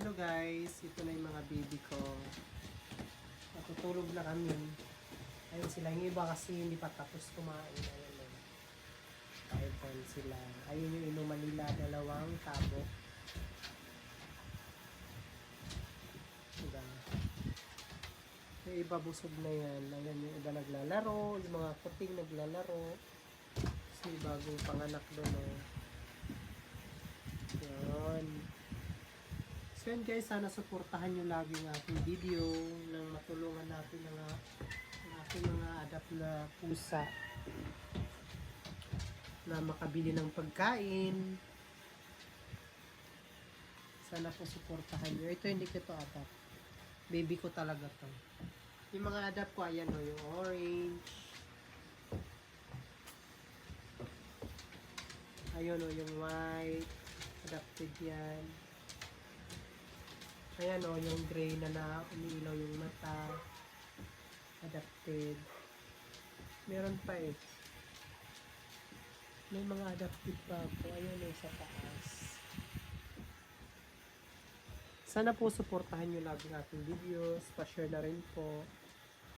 Hello guys, ito na yung mga baby ko. Natutulog na kami. Ayun sila, yung iba kasi hindi pa tapos kumain. Ayun pa rin sila. Ayun yung inuman nila, dalawang tabo. Diba? Yung iba busog na yan. Ayan yung iba naglalaro, yung mga kuting naglalaro. Kasi bagong panganak doon o. Yan. So guys, sana suportahan nyo lagi ng aking video nang matulungan natin ang, ang aking mga adapt na pusa na makabili ng pagkain. Sana po suportahan nyo. Ito hindi ko to adapt. Baby ko talaga to. Yung mga adapt ko, ayan o, yung orange. Ayun o, yung white. Adapted yan. Ayan o, yung gray na na umiilaw yung mata. Adapted. Meron pa eh. May mga adapted pa ako. Ayan o, sa taas. Sana po suportahan nyo lagi ang aking videos. Pa-share na rin po.